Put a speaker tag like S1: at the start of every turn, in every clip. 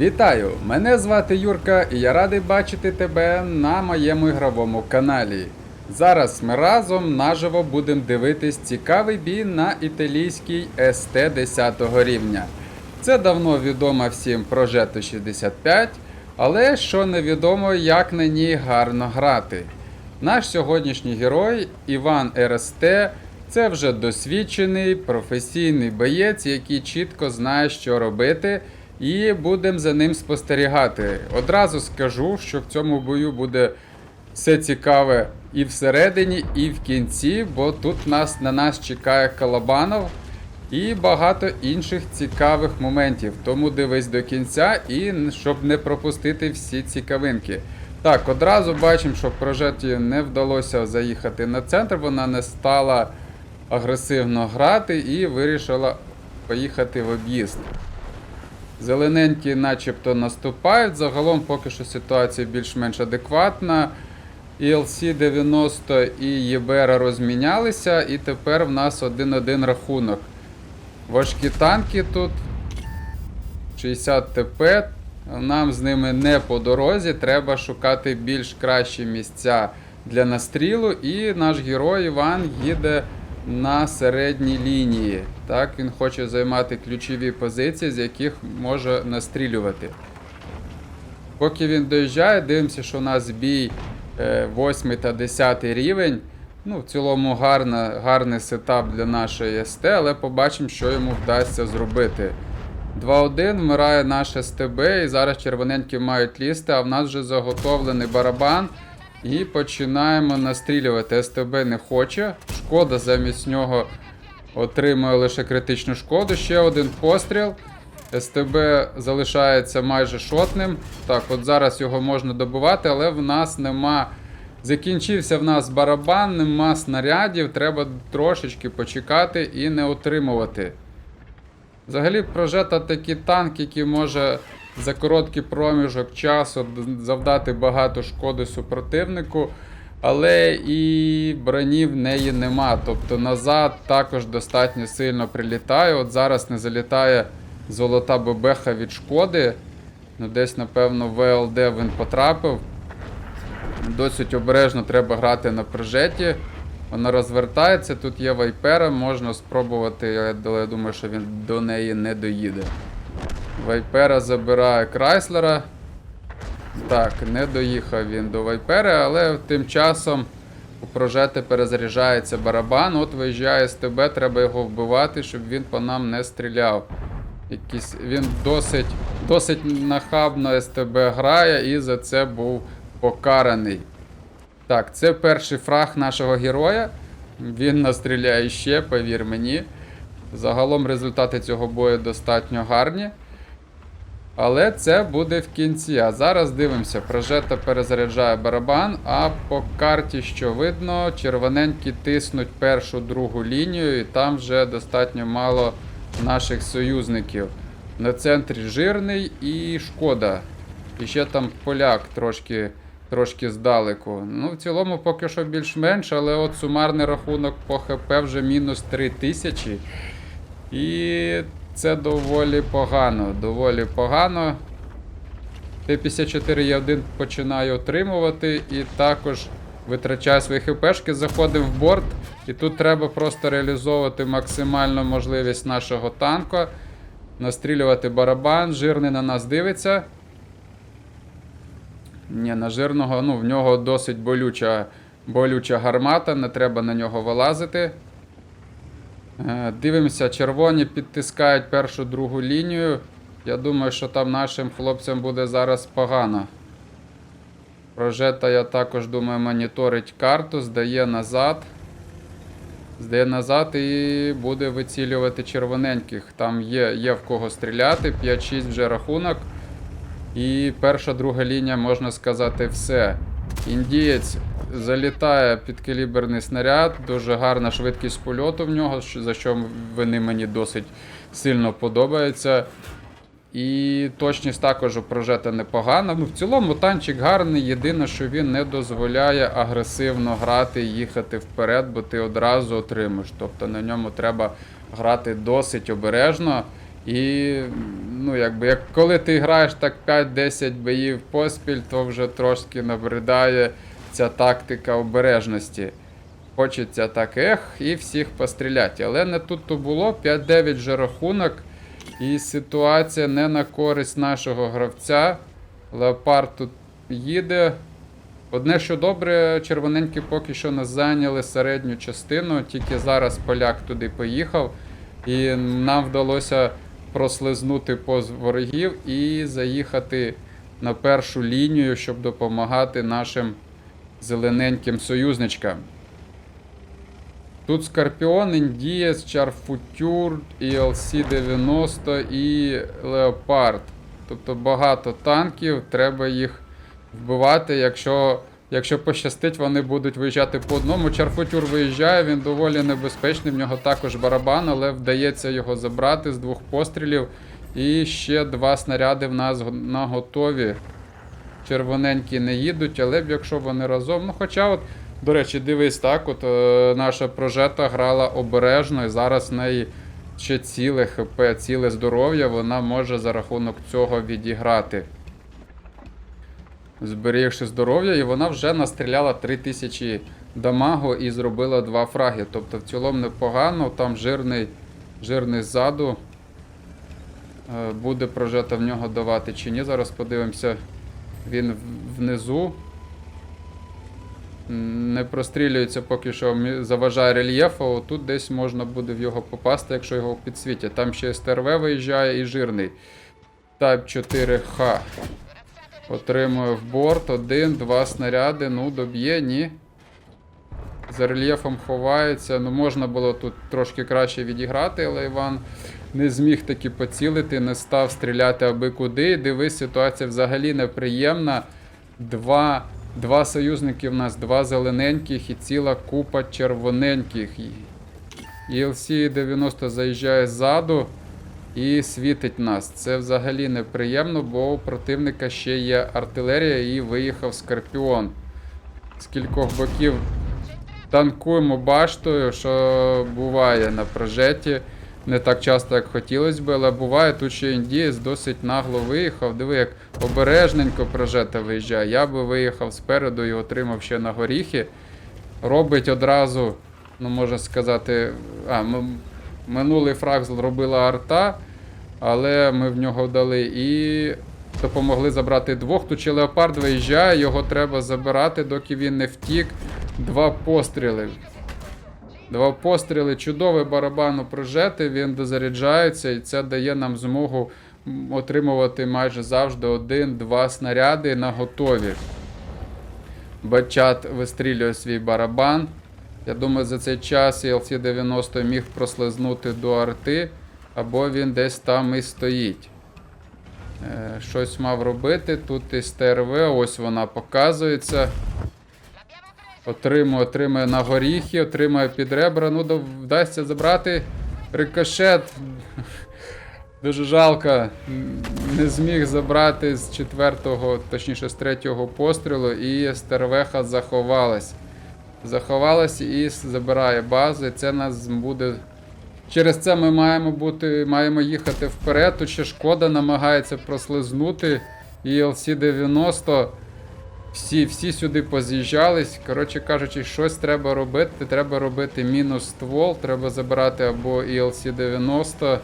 S1: Вітаю! Мене звати Юрка і я радий бачити тебе на моєму ігровому каналі. Зараз ми разом наживо будемо дивитись цікавий бій на італійській СТ 10 рівня. Це давно відомо всім про Jetto 65, але що невідомо, як на ній гарно грати. Наш сьогоднішній герой Іван РСТ це вже досвідчений професійний боєць, який чітко знає, що робити, і будемо за ним спостерігати. Одразу скажу, що в цьому бою буде все цікаве і всередині, і в кінці, бо тут нас, на нас чекає Калабанов і багато інших цікавих моментів. Тому дивись до кінця і щоб не пропустити всі цікавинки. Так, одразу бачимо, що прожеті не вдалося заїхати на центр, вона не стала агресивно грати і вирішила поїхати в об'їзд. Зелененькі начебто наступають. Загалом поки що ситуація більш-менш адекватна. ELC 90 і ЄБР розмінялися, і тепер в нас 1-1 рахунок. Важкі танки тут 60 ТП. Нам з ними не по дорозі, треба шукати більш кращі місця для настрілу. І наш герой Іван їде на середній лінії. Так, він хоче займати ключові позиції, з яких може настрілювати. Поки він доїжджає, дивимося, що у нас бій 8 та 10 рівень. Ну, в цілому гарна, гарний сетап для нашої СТ, але побачимо, що йому вдасться зробити. 2-1 вмирає наш СТБ, і зараз червоненькі мають лізти, а в нас вже заготовлений барабан. І починаємо настрілювати. СТБ не хоче. Шкода замість нього отримує лише критичну шкоду. Ще один постріл. СТБ залишається майже шотним. Так, от зараз його можна добувати, але в нас нема. Закінчився в нас барабан, нема снарядів, треба трошечки почекати і не отримувати. Взагалі, прожета такий танк, який може за короткий проміжок часу завдати багато шкоди супротивнику, але і броні в неї нема. Тобто назад також достатньо сильно прилітає. От зараз не залітає золота бебеха від шкоди. Ну, десь, напевно, ВЛД він потрапив. Досить обережно треба грати на прожеті. Вона розвертається, тут є вайпера, можна спробувати, але я думаю, що він до неї не доїде. Вайпера забирає Крайслера. Так, не доїхав він до Вайпера, але тим часом у прожети перезаряджається барабан. От виїжджає СТБ, треба його вбивати, щоб він по нам не стріляв. Якийсь, він досить, досить нахабно СТБ грає і за це був покараний. Так, це перший фраг нашого героя. Він настріляє ще, повір мені. Загалом результати цього бою достатньо гарні. Але це буде в кінці. А зараз дивимося, прожета перезаряджає барабан, а по карті, що видно, червоненькі тиснуть першу другу лінію, і там вже достатньо мало наших союзників. На центрі жирний і шкода. І ще там поляк трошки, трошки здалеку. Ну, в цілому поки що більш-менш, але от сумарний рахунок по ХП вже мінус 3000. І це доволі погано. Доволі погано. Т-54 я один починаю отримувати і також витрачаю свої хпшки, заходимо в борт. І тут треба просто реалізовувати максимальну можливість нашого танка. Настрілювати барабан, жирний на нас дивиться. Ні, на жирного, ну, в нього досить болюча, болюча гармата, не треба на нього вилазити. Е, Дивимося, червоні підтискають першу другу лінію. Я думаю, що там нашим хлопцям буде зараз погано. Прожета, я також думаю, моніторить карту, здає назад. Здає назад і буде вицілювати червоненьких. Там є, є в кого стріляти. 5-6 вже рахунок. І перша, друга лінія, можна сказати, все. Індієць залітає під каліберний снаряд, дуже гарна швидкість польоту в нього, за що вони мені досить сильно подобаються. І точність також у прожета непогана. Ну, в цілому танчик гарний, єдине, що він не дозволяє агресивно грати і їхати вперед, бо ти одразу отримаєш. Тобто на ньому треба грати досить обережно І ну, якби, як коли ти граєш так 5-10 боїв поспіль, то вже трошки набридає ця тактика обережності. Хочеться так ех і всіх постріляти. Але не тут то було. 5-9 вже рахунок. І ситуація не на користь нашого гравця. Леопард тут їде. Одне, що добре, червоненькі поки що не зайняли середню частину, тільки зараз поляк туди поїхав, і нам вдалося прослизнути поз ворогів і заїхати на першу лінію, щоб допомагати нашим зелененьким союзничкам. Тут Скорпіон, Індієс, Чарфутюр, ELC-90 і Леопард. Тобто багато танків, треба їх вбивати. Якщо, якщо пощастить, вони будуть виїжджати по одному. Чарфутюр виїжджає, він доволі небезпечний, в нього також барабан, але вдається його забрати з двох пострілів. І ще два снаряди в нас на готові. Червоненькі не їдуть, але б якщо вони разом. Ну, хоча, от, до речі, дивись, так, от е, наша прожета грала обережно, і зараз в неї ще ціле ХП, ціле здоров'я, вона може за рахунок цього відіграти. Зберігши здоров'я, і вона вже настріляла 3000 дамагу і зробила два фраги. Тобто в цілому непогано, там жирний, жирний ззаду. Е, Буде прожета в нього давати чи ні. Зараз подивимося. Він внизу. Не прострілюється поки що, заважає рельєфу. Отут десь можна буде в його попасти, якщо його підсвітять. Там ще СТРВ виїжджає і жирний. Type 4H. Отримує в борт. Один, два снаряди. Ну, доб'є, ні. За рельєфом ховається. Ну, можна було тут трошки краще відіграти, але Іван не зміг таки поцілити, не став стріляти аби куди. Дивись, ситуація взагалі неприємна. Два, два союзники в нас, два зелененьких і ціла купа червоненьких. ELC-90 заїжджає ззаду і світить нас. Це взагалі неприємно, бо у противника ще є артилерія і виїхав Скорпіон. З кількох боків танкуємо баштою, що буває на прожеті. Не так часто, як хотілося б, але буває. Тут ще індієць досить нагло виїхав. Диви, як обережненько прожета виїжджає. Я би виїхав спереду і отримав ще на горіхи. Робить одразу, ну можна сказати, а, минулий фраг зробила арта, але ми в нього дали і допомогли забрати двох. Тут ще леопард виїжджає, його треба забирати, доки він не втік. Два постріли. Два постріли, чудовий барабан у прожети, він дозаряджається, і це дає нам змогу отримувати майже завжди один-два снаряди на готові. Бачат вистрілює свій барабан. Я думаю, за цей час LC-90 міг прослизнути до арти, або він десь там і стоїть. Е, щось мав робити. Тут і СТРВ, ось вона показується. Отримує, отримує на горіхи, отримує під ребра. Ну, вдасться забрати рикошет. Дуже жалко. Не зміг забрати з четвертого, точніше з третього пострілу, і стервеха заховалась. Заховалась і забирає базу. І це нас буде. Через це ми маємо бути, маємо їхати вперед. Тут ще шкода намагається прослизнути. І LC-90. Всі, всі сюди поз'їжджались. Коротше кажучи, щось треба робити. Треба робити мінус ствол, треба забирати або ELC-90,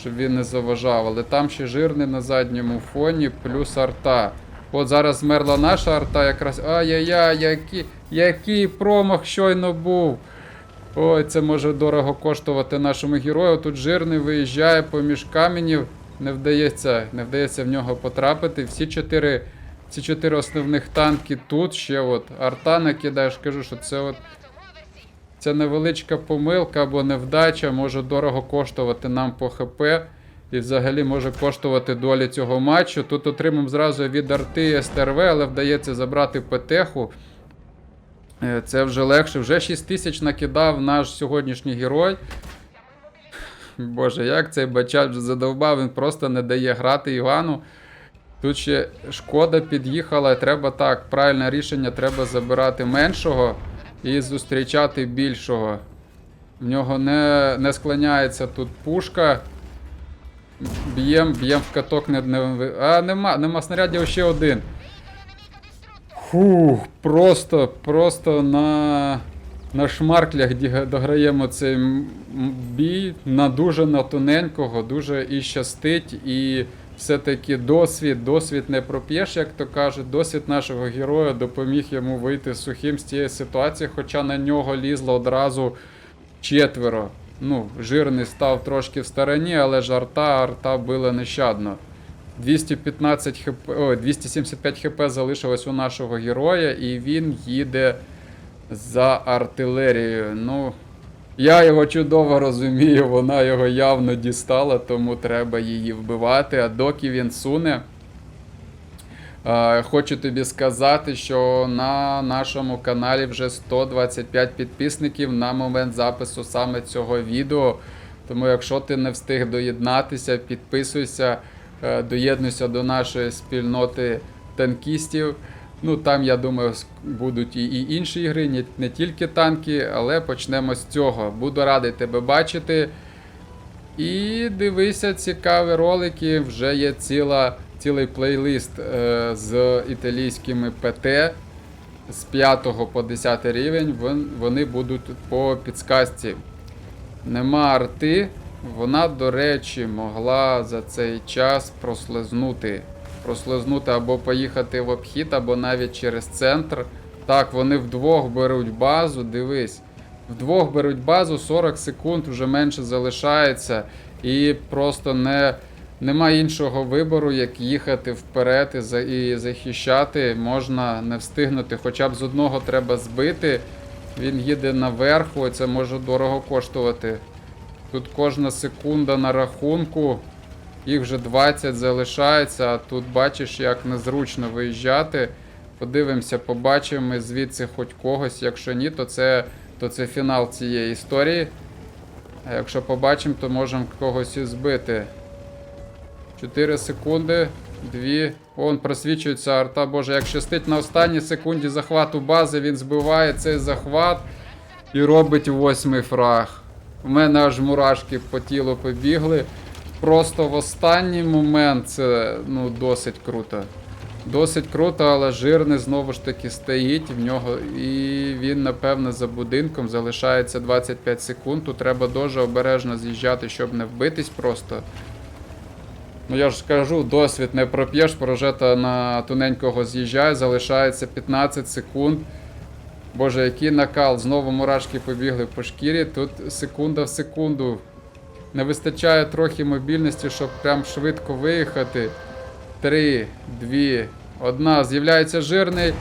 S1: щоб він не заважав. Але там ще жирний на задньому фоні, плюс арта. От зараз змерла наша арта, якраз. Ай-яй-яй, який, який промах щойно був. Ой, це може дорого коштувати нашому герою. Тут жирний виїжджає поміж каменів. Не вдається, не вдається в нього потрапити. Всі чотири, ці чотири основних танки тут ще от арта накидаєш. Кажу, що це от ця невеличка помилка або невдача може дорого коштувати нам по ХП. І взагалі може коштувати долі цього матчу. Тут отримаємо зразу від арти СТРВ, але вдається забрати ПТХу. Е, Це вже легше. Вже 6 тисяч накидав наш сьогоднішній герой. Боже, як цей бачат вже задовбав, він просто не дає грати Івану. Тут ще шкода під'їхала, треба так, правильне рішення, треба забирати меншого і зустрічати більшого. В нього не, не склоняється тут пушка. Б'єм, б'єм в каток, не, не, А, нема, нема снарядів ще один. Фух, просто, просто на, на шмарклях дограємо цей бій на дуже на тоненького, дуже і щастить, і все-таки досвід, досвід не проп'єш, як то кажуть. Досвід нашого героя допоміг йому вийти сухим з цієї ситуації, хоча на нього лізло одразу четверо. Ну, жирний став трошки в стороні, але ж арта, арта била нещадно. 215 хп, ой, 275 хп залишилось у нашого героя, і він їде за артилерією. Ну, я його чудово розумію, вона його явно дістала, тому треба її вбивати. А доки він суне. Хочу тобі сказати, що на нашому каналі вже 125 підписників на момент запису саме цього відео. Тому, якщо ти не встиг доєднатися, підписуйся, е, доєднуйся до нашої спільноти танкістів. Ну там, я думаю, будуть і, інші ігри, не, тільки танки, але почнемо з цього. Буду радий тебе бачити. І дивися цікаві ролики. Вже є ціла, цілий плейлист е, з італійськими ПТ з 5 по 10 рівень. Вон- Вони будуть по підсказці. Нема арти. Вона, до речі, могла за цей час прослизнути. Прослизнути або поїхати в обхід, або навіть через центр. Так, вони вдвох беруть базу, дивись. Вдвох беруть базу, 40 секунд вже менше залишається, і просто не, нема іншого вибору, як їхати вперед і, за, і захищати. Можна не встигнути. Хоча б з одного треба збити. Він їде наверху, це може дорого коштувати. Тут кожна секунда на рахунку. Їх вже 20 залишається, а тут бачиш, як незручно виїжджати. Подивимося, побачимо звідси хоч когось. Якщо ні, то це, то це фінал цієї історії. А якщо побачимо, то можемо когось і збити. 4 секунди. 2. Он просвічується арта. Боже, як щастить на останній секунді захвату бази, він збиває цей захват і робить восьмий фраг. У мене аж мурашки по тілу побігли. Просто в останній момент це ну, досить круто. Досить круто, але жирний знову ж таки стоїть в нього, і він, напевно, за будинком залишається 25 секунд. Тут треба дуже обережно з'їжджати, щоб не вбитись просто. Ну я ж кажу, досвід не проп'єш, прожета на тоненького з'їжджає, залишається 15 секунд. Боже, який накал, знову мурашки побігли по шкірі. Тут секунда в секунду. Не вистачає трохи мобільності, щоб прям швидко виїхати. Три, дві, одна. З'являється жирний.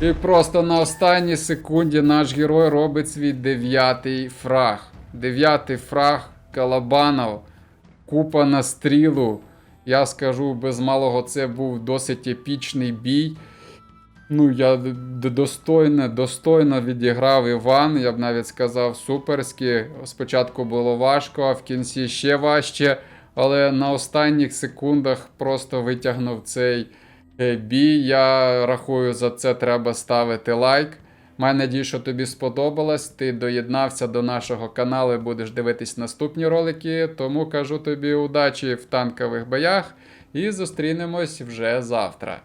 S1: І просто на останній секунді наш герой робить свій дев'ятий фраг. Дев'ятий фраг Калабанов. Купа на стрілу. Я скажу, без малого це був досить епічний бій. Ну, я достойно, достойно відіграв Іван, я б навіть сказав, суперськи. Спочатку було важко, а в кінці ще важче. Але на останніх секундах просто витягнув цей е, бій. Я рахую, за це треба ставити лайк. Маю надію, що тобі сподобалось. Ти доєднався до нашого каналу і будеш дивитись наступні ролики. Тому кажу тобі удачі в танкових боях і зустрінемось вже завтра.